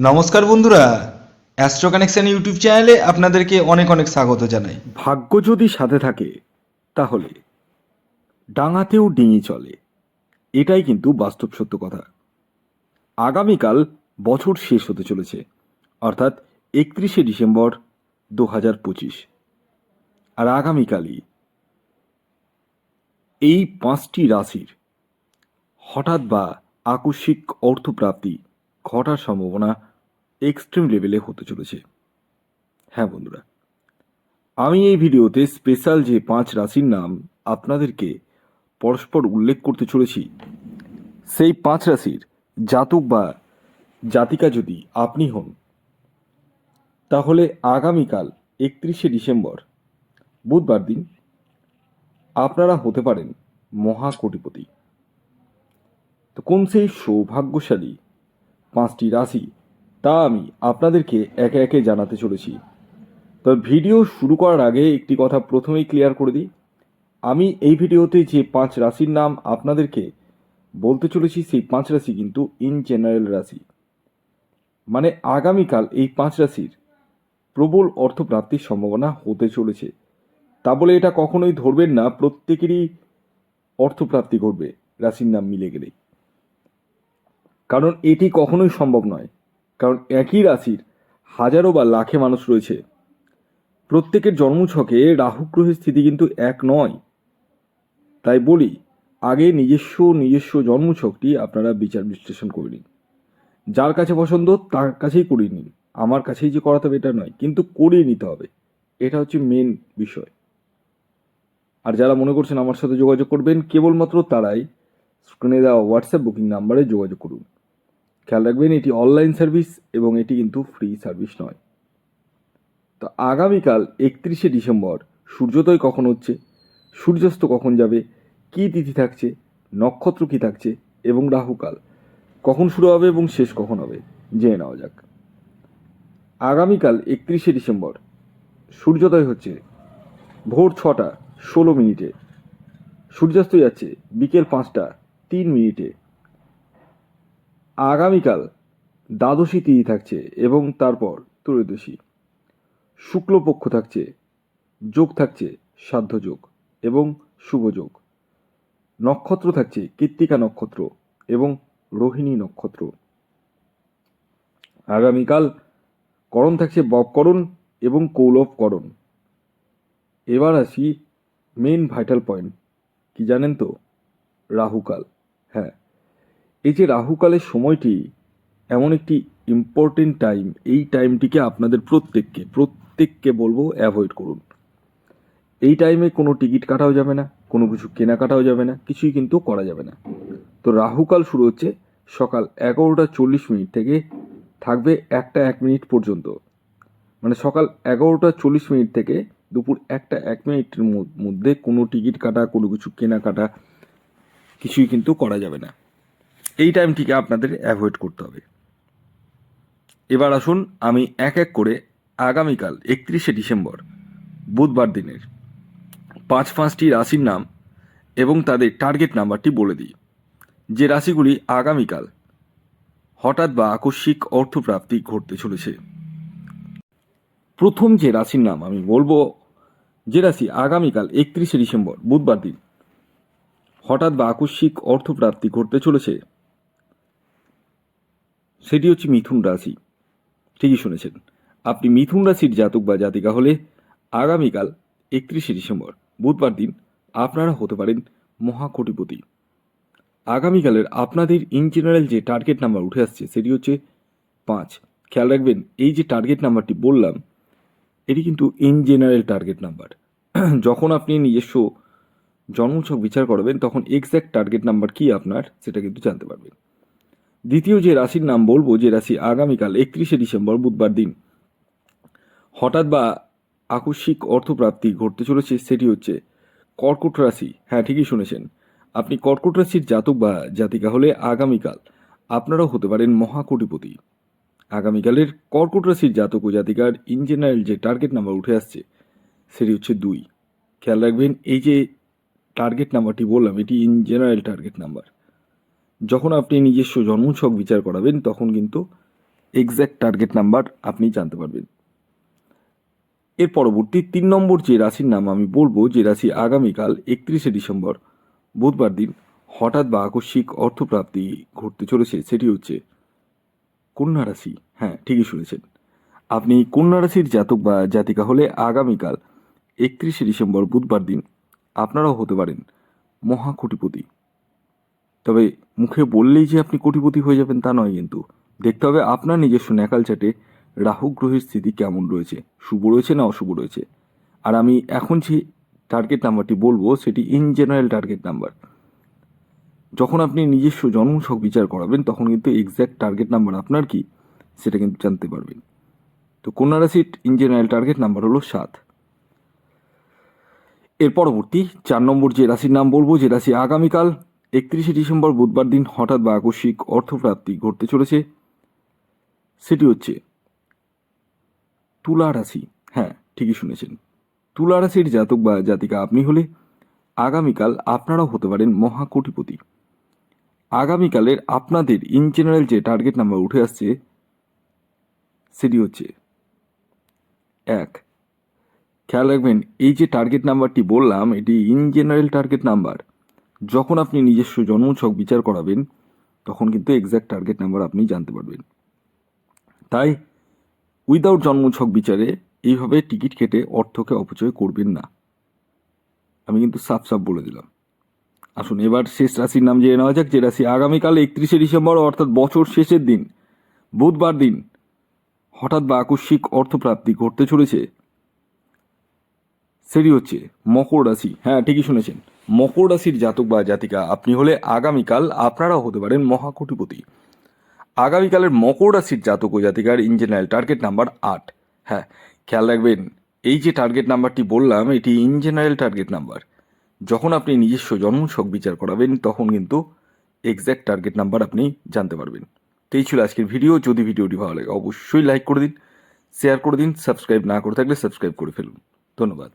নমস্কার বন্ধুরা astro connection YouTube চ্যানেলে আপনাদেরকে অনেক অনেক স্বাগত জানাই। ভাগ্য যদি সাথে থাকে, তাহলে ডাঙাতেও ডিঙি চলে। এটাই কিন্তু বাস্তব সত্য কথা। আগামীকাল বছর শেষ হতে চলেছে, অর্থাৎ একত্রিশে ডিসেম্বর দু হাজার পঁচিশ। আর আগামীকালই এই পাঁচটি রাশির হঠাৎ বা আকস্মিক অর্থপ্রাপ্তি ঘটার সম্ভাবনা এক্সট্রিম লেভেলে হতে চলেছে। হ্যাঁ বন্ধুরা, আমি এই ভিডিওতে স্পেশাল যে পাঁচ রাশির নাম আপনাদেরকে পরস্পর উল্লেখ করতে চলেছি, সেই পাঁচ রাশির জাতক বা জাতিকা যদি আপনি হন, তাহলে আগামীকাল একত্রিশে ডিসেম্বর, বুধবার দিন আপনারা হতে পারেন মহাকোটিপতি। তো কোন সেই সৌভাগ্যশালী পাঁচটি রাশি, তা আমি আপনাদেরকে একে একে জানাতে চলেছি। তবে ভিডিও শুরু করার আগে একটি কথা প্রথমেই ক্লিয়ার করে দিই। আমি এই ভিডিওতে যে পাঁচ রাশির নাম আপনাদেরকে বলতে চলেছি, সেই পাঁচ রাশি কিন্তু ইন জেনারেল রাশি। মানে আগামীকাল এই পাঁচ রাশির প্রবল অর্থপ্রাপ্তির সম্ভাবনা হতে চলেছে। তা বলে এটা কখনোই ধরবেন না, প্রত্যেকেরই অর্থপ্রাপ্তি ঘটবে, রাশির নাম মিলে গেলেই। কারণ এটি কখনোই সম্ভব নয়। কারণ একই রাশির হাজারো বা লাখে মানুষ রয়েছে। প্রত্যেকের জন্মছকে রাহু গ্রহের স্থিতি কিন্তু এক নয়। তাই বলি, আগে নিজস্ব নিজস্ব জন্মছকটি আপনারা বিচার বিশ্লেষণ করে নিন। যার কাছে পছন্দ, তার কাছেই করিয়ে নিন। আমার কাছেই যে করাতে হবে এটা নয়, কিন্তু করিয়ে নিতে হবে। এটা হচ্ছে মেন বিষয়। আর যারা মনে করছেন আমার সাথে যোগাযোগ করবেন, কেবলমাত্র তারাই স্ক্রিনে দেওয়া হোয়াটসঅ্যাপ বুকিং নাম্বারে যোগাযোগ করুন। খেয়াল রাখবেন, এটি অনলাইন সার্ভিস এবং এটি কিন্তু ফ্রি সার্ভিস নয়। তো আগামীকাল একত্রিশে ডিসেম্বর, সূর্যোদয় কখন হচ্ছে, সূর্যাস্ত কখন যাবে, কি তিথি থাকছে, নক্ষত্র কী থাকছে এবং রাহুকাল কখন শুরু হবে এবং শেষ কখন হবে, জেনে নেওয়া যাক। আগামীকাল একত্রিশে ডিসেম্বর, সূর্যোদয় হচ্ছে ভোর ছটা ষোলো মিনিটে। সূর্যাস্ত যাচ্ছে বিকেল পাঁচটা তিন মিনিটে। আগামীকাল দ্বাদশী তিথি থাকছে এবং তারপর ত্রয়োদশী। শুক্লপক্ষ থাকছে, যোগ থাকছে, সাধ্য যোগ এবং শুভ যোগ। নক্ষত্র থাকছে, কৃত্তিকা নক্ষত্র এবং রোহিণী নক্ষত্র। আগামীকাল করণ থাকছে ববকরণ এবং কৌলভকরণ এবার আসি মেন ভাইটাল পয়েন্ট কি জানেন তো? রাহুকাল হ্যাঁ। এই যে রাহুকালের সময়টি, এমন একটি ইম্পর্টেন্ট টাইম এই টাইমটিকে আপনাদের প্রত্যেককে প্রত্যেককে বলব অ্যাভয়েড করুন। এই টাইমে কোনো টিকিট কাটাও যাবে না, কোনো কিছু কেনাকাটাও যাবে না, কিছুই কিন্তু করা যাবে না। তো রাহুকাল শুরু হচ্ছে সকাল এগারোটা চল্লিশ মিনিট থেকে থাকবে একটা এক মিনিট পর্যন্ত। মানে সকাল এগারোটা চল্লিশ মিনিট থেকে দুপুর একটা এক মিনিটের মধ্যে কোনো টিকিট কাটা, কোনো কিছু কেনাকাটা, কিছুই কিন্তু করা যাবে না। এই টাইমটিকে আপনাদের অ্যাভয়েড করতে হবে। এবার আসুন আমি এক এক করে আগামীকাল একত্রিশে ডিসেম্বর, বুধবার দিনের পাঁচ পাঁচটি রাশির নাম এবং তাদের টার্গেট নাম্বারটি বলে দিই। যে রাশিগুলি আগামীকাল হঠাৎ বা আকস্মিক অর্থপ্রাপ্তি ঘটতে চলেছে। প্রথম যে রাশির নাম আমি বলব, যে রাশি আগামীকাল একত্রিশে ডিসেম্বর, বুধবার দিন হঠাৎ বা আকস্মিক অর্থপ্রাপ্তি ঘটতে চলেছে সেটি হচ্ছে মিথুন রাশি। ঠিকই শুনেছেন। আপনি মিথুন রাশির জাতক বা জাতিকা হলে আগামীকাল একত্রিশে ডিসেম্বর, বুধবার দিন আপনারা হতে পারেন মহাকোটিপতি। আগামীকালের আপনাদের ইন জেনারেল যে টার্গেট নাম্বার উঠে আসছে সেটি হচ্ছে পাঁচ। খেয়াল রাখবেন, এই যে টার্গেট নাম্বারটি বললাম, এটি কিন্তু ইন জেনারেল টার্গেট নাম্বার যখন আপনি নিজস্ব জন্মছক বিচার করবেন, তখন এক্স্যাক্ট টার্গেট নাম্বার কি আপনার, সেটা কিন্তু জানতে পারবেন। দ্বিতীয় যে রাশির নাম বলব, যে রাশি আগামীকাল একত্রিশে ডিসেম্বর বুধবার দিন, হঠাৎ বা আকস্মিক অর্থপ্রাপ্তি ঘটতে চলেছে, সেটি হচ্ছে কর্কট রাশি। হ্যাঁ ঠিকই শুনেছেন। আপনি কর্কট রাশির জাতক বা জাতিকা হলে আগামীকাল আপনারাও হতে পারেন মহাকোটিপতি। আগামীকালের কর্কট রাশির জাতক ও জাতিকার ইন জেনারেল যে টার্গেট নাম্বার উঠে আসছে, সেটি হচ্ছে দুই। খেয়াল রাখবেন, এই যে টার্গেট নাম্বারটি বললাম, এটি ইন জেনারেল টার্গেট নাম্বার যখন আপনি নিজস্ব জন্মছক বিচার করাবেন, তখন কিন্তু এক্স্যাক্ট টার্গেট নাম্বার আপনি জানতে পারবেন। এর পরবর্তী তিন নম্বর যে রাশির নাম আমি বলব, যে রাশি আগামীকাল একত্রিশে ডিসেম্বর, বুধবার দিন হঠাৎ বা আকস্মিক অর্থপ্রাপ্তি ঘটতে চলেছে, সেটি হচ্ছে কন্যা রাশি। হ্যাঁ ঠিকই শুনেছেন। আপনি কন্যা রাশির জাতক বা জাতিকা হলে আগামীকাল একত্রিশে ডিসেম্বর, বুধবার দিন আপনারাও হতে পারেন মহা কোটিপতি তবে মুখে বললেই যে আপনি কোটিপতি হয়ে যাবেন তা নয় কিন্তু। দেখতে হবে আপনার নিজস্ব ন্যাকাল চাটে রাহু গ্রহের স্থিতি কেমন রয়েছে, শুভ রয়েছে না অশুভ রয়েছে। আর আমি এখন যে টার্গেট নাম্বারটি বলব, সেটি ইন জেনারেল টার্গেট নাম্বার যখন আপনি নিজস্ব জন্মছক বিচার করাবেন, তখন কিন্তু এক্স্যাক্ট টার্গেট নাম্বার আপনার কি, সেটা কিন্তু জানতে পারবেন। তো কন্যা রাশির ইন জেনারেল টার্গেট নাম্বার হলো সাত। এর পরবর্তী চার নম্বর যে রাশির নাম বলব, যে রাশি আগামীকাল একত্রিশে ডিসেম্বর বুধবার দিন হঠাৎ বা আকস্মিক অর্থপ্রাপ্তি ঘটতে চলেছে। সেটি হচ্ছে, তুলা রাশি। হ্যাঁ ঠিকই শুনেছেন। তুলা রাশির জাতক বা জাতিকা আপনি হলে আগামীকাল আপনারাও হতে পারেন মহাকোটিপতি। আগামীকালের আপনাদের ইন জেনারেল যে টার্গেট নাম্বার উঠে আসছে, সেটি হচ্ছে, এক। খেয়াল রাখবেন, এই যে টার্গেট নাম্বারটি বললাম, এটি ইন জেনারেল টার্গেট নাম্বার যখন আপনি নিজস্ব জন্মছক বিচার করাবেন, তখন কিন্তু এক্স্যাক্ট টার্গেট নাম্বার আপনি জানতে পারবেন। তাই উইদাউট জন্মছক বিচারে এইভাবে টিকিট কেটে অর্থকে অপচয় করবেন না। আমি কিন্তু সাফ সাফ বলে দিলাম। আসুন, এবার শেষ রাশির নাম জেনে নেওয়া যাক। যে রাশি আগামীকাল একত্রিশে ডিসেম্বর, অর্থাৎ বছর শেষের দিন, বুধবার দিন, হঠাৎ বা আকস্মিক অর্থপ্রাপ্তি ঘটতে চলেছে। সেটি হচ্ছে মকর রাশি। হ্যাঁ ঠিকই শুনেছেন। মকর রাশির জাতক বা জাতিকা, আপনি হলে আগামীকাল আপনারাও হতে পারেন মহাকোটিপতি। আগামীকালের মকর রাশির জাতক ও জাতিকার ইন জেনারেল টার্গেট নাম্বার আট। হ্যাঁ খেয়াল রাখবেন, এই যে টার্গেট নাম্বারটি বললাম, এটি ইন জেনারেল টার্গেট নাম্বার যখন আপনি নিজস্ব জন্মছক বিচার করাবেন, তখন কিন্তু এক্স্যাক্ট টার্গেট নাম্বার আপনি জানতে পারবেন। তো এই ছিল আজকের ভিডিও। যদি ভিডিওটি ভালো লাগে, অবশ্যই লাইক করে দিন শেয়ার করে দিন সাবস্ক্রাইব না করে থাকলে সাবস্ক্রাইব করে ফেলুন। ধন্যবাদ।